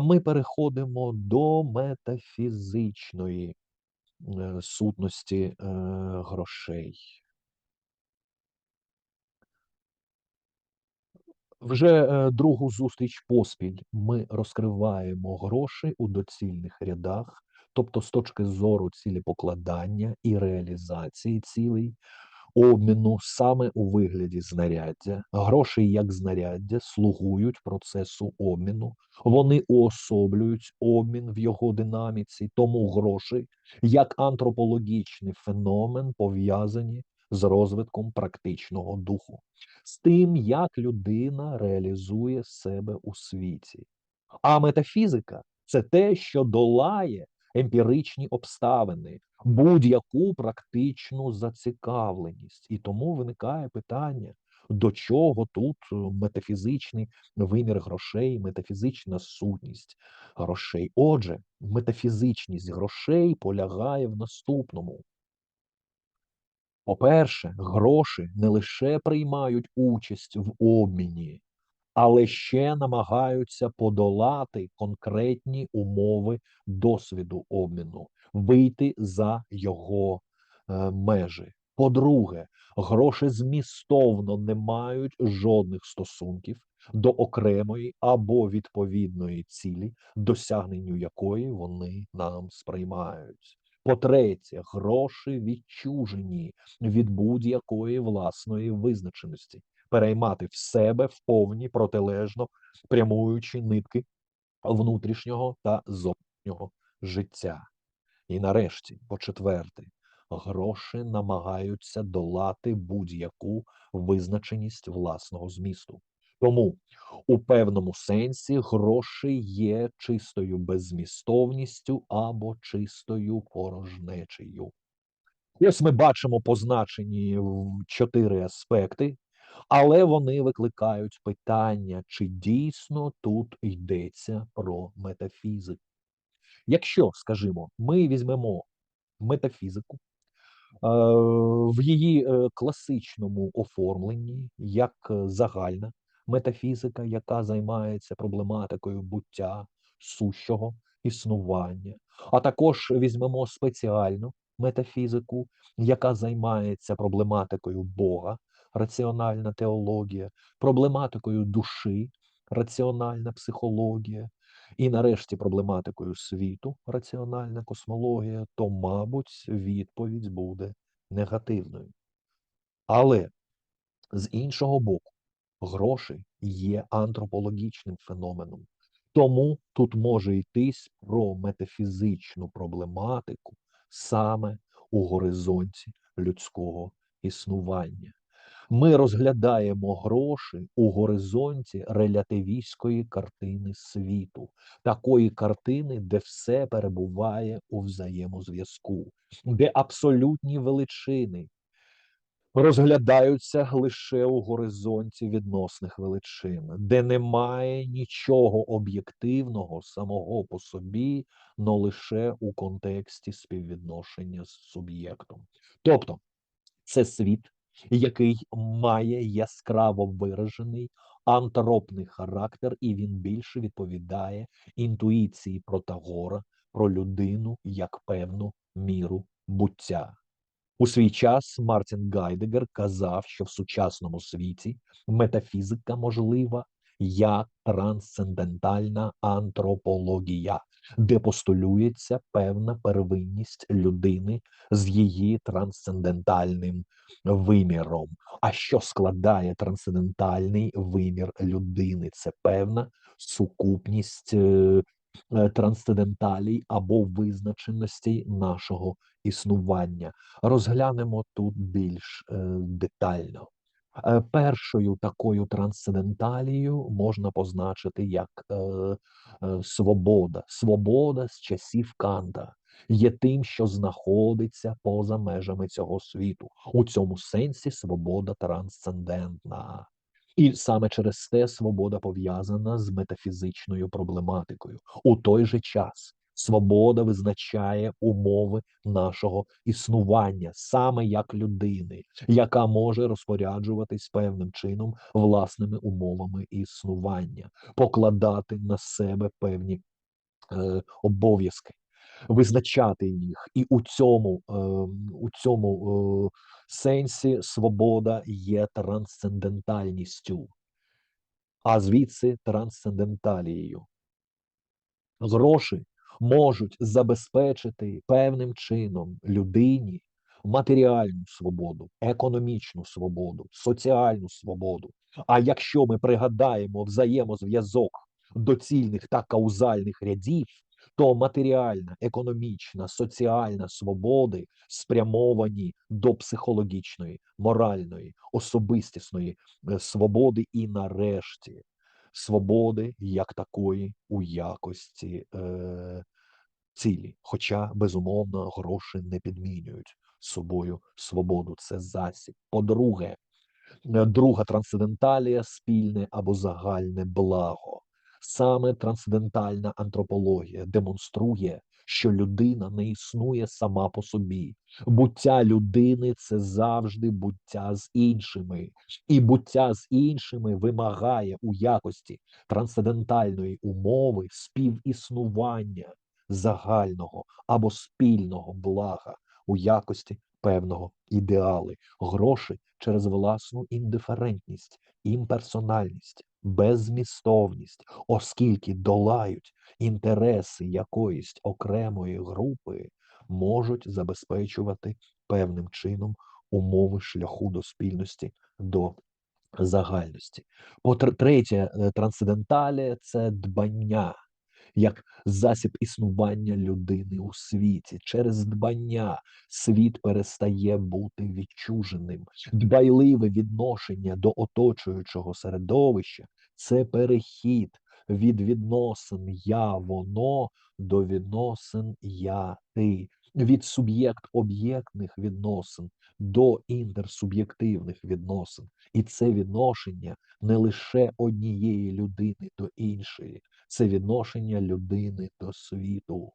А ми переходимо до метафізичної, е, сутності, е, грошей. Вже, е, другу зустріч поспіль ми розкриваємо гроші у доцільних рядах, тобто з точки зору цілепокладання і реалізації цілей, обміну саме у вигляді знаряддя. Гроші як знаряддя слугують процесу обміну, вони уособлюють обмін в його динаміці, тому гроші як антропологічний феномен пов'язані з розвитком практичного духу, з тим, як людина реалізує себе у світі. А метафізика це те, що долає емпіричні обставини, будь-яку практичну зацікавленість. І тому виникає питання, до чого тут е, метафізичний вимір грошей, метафізична сутність грошей. Отже, метафізичність грошей полягає в наступному. По-перше, гроші не лише приймають участь в обміні, але ще намагаються подолати конкретні умови досвіду обміну, вийти за його е, межі. По-друге, гроші змістовно не мають жодних стосунків до окремої або відповідної цілі, досягненню якої вони нам сприймають. По-третє, гроші відчужені від будь-якої власної визначеності, переймати в себе в повні протилежно прямуючі нитки внутрішнього та зовнішнього життя. І нарешті, по-четверте, гроші намагаються долати будь-яку визначеність власного змісту. Тому у певному сенсі гроші є чистою беззмістовністю або чистою порожнечею. Ось ми бачимо позначені чотири аспекти, але вони викликають питання, чи дійсно тут йдеться про метафізику. Якщо, скажімо, ми візьмемо метафізику е, в її е, класичному оформленні як е, загальна метафізика, яка займається проблематикою буття, сущого існування, а також візьмемо спеціальну метафізику, яка займається проблематикою Бога, раціональна теологія, проблематикою душі, раціональна психологія, і нарешті проблематикою світу, раціональна космологія, то, мабуть, відповідь буде негативною. Але з іншого боку, гроші є антропологічним феноменом. Тому тут може йтись про метафізичну проблематику саме у горизонті людського існування. Ми розглядаємо гроші у горизонті релятивістської картини світу, такої картини, де все перебуває у взаємозв'язку, де абсолютні величини розглядаються лише у горизонті відносних величин, де немає нічого об'єктивного самого по собі, но лише у контексті співвідношення з суб'єктом. Тобто це світ, який має яскраво виражений антропний характер, і він більше відповідає інтуїції Протагора про людину як певну міру буття. У свій час Мартін Гайдегер казав, що в сучасному світі метафізика можлива як трансцендентальна антропологія, де постулюється певна первинність людини з її трансцендентальним виміром. А що складає трансцендентальний вимір людини? Це певна сукупність е, трансценденталій або визначеностей нашого існування. Розглянемо тут більш е, детально. Е, першою такою трансценденталією можна позначити як е, е, свобода. Свобода з часів Канта є тим, що знаходиться поза межами цього світу. У цьому сенсі свобода трансцендентна. І саме через те свобода пов'язана з метафізичною проблематикою. У той же час Свобода визначає умови нашого існування саме як людини, яка може розпоряджуватись певним чином власними умовами існування, покладати на себе певні е, обов'язки, визначати їх. І у цьому, е, у цьому е, сенсі свобода є трансцендентальністю, а звідси трансценденталією. Гроші можуть забезпечити певним чином людині матеріальну свободу, економічну свободу, соціальну свободу. А якщо ми пригадаємо взаємозв'язок доцільних та каузальних рядів, то матеріальна, економічна, соціальна свободи спрямовані до психологічної, моральної, особистісної е, свободи і нарешті свободи як такої у якості е, цілі. Хоча, безумовно, гроші не підмінюють собою свободу. Це засіб. По-друге, е, друга трансценденталія спільне або загальне благо. Саме трансцендентальна антропологія демонструє, що людина не існує сама по собі. Буття людини це завжди буття з іншими, і буття з іншими вимагає у якості трансцендентальної умови співіснування загального або спільного блага у якості певного ідеали, гроші через власну індиферентність, імперсональність, беззмістовність, оскільки долають інтереси якоїсь окремої групи, можуть забезпечувати певним чином умови шляху до спільності, до загальності. По третє, е, трансценденталія це дбання як засіб існування людини у світі. Через дбання світ перестає бути відчуженим. Дбайливе відношення до оточуючого середовища це перехід від відносин я воно до відносин я ти, від суб'єкт-об'єктних відносин до інтерсуб'єктивних відносин. І це відношення не лише однієї людини до іншої, це відношення людини до світу.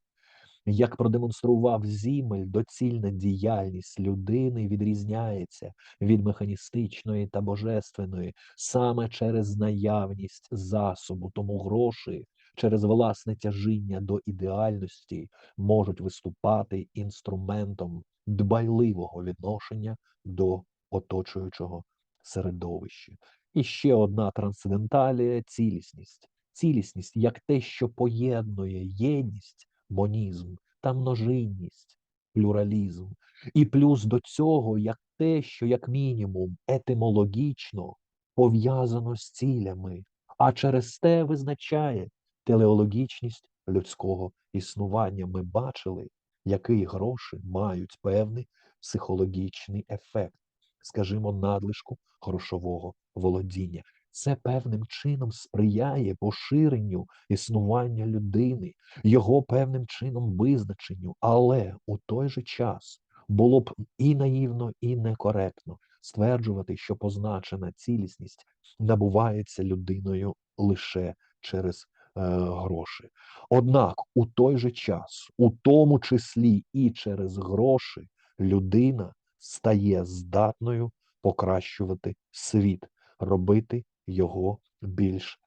Як продемонстрував Зімель, доцільна діяльність людини відрізняється від механістичної та божественної саме через наявність засобу, тому гроші через власне тяжіння до ідеальності можуть виступати інструментом дбайливого відношення до оточуючого середовища. І ще одна трансценденталія цілісність. Цілісність як те, що поєднує єдність, монізм та множинність, плюралізм. І плюс до цього як те, що, як мінімум, етимологічно пов'язано з цілями, а через те визначає телеологічність людського існування. Ми бачили, який гроші мають певний психологічний ефект, скажімо, надлишку грошового володіння. Це певним чином сприяє поширенню існування людини, його певним чином визначенню, але у той же час було б і наївно, і некоректно стверджувати, що позначена цілісність набувається людиною лише через е, гроші. Однак у той же час, у тому числі і через гроші, людина стає здатною покращувати світ, робити його більш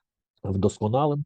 вдосконалим.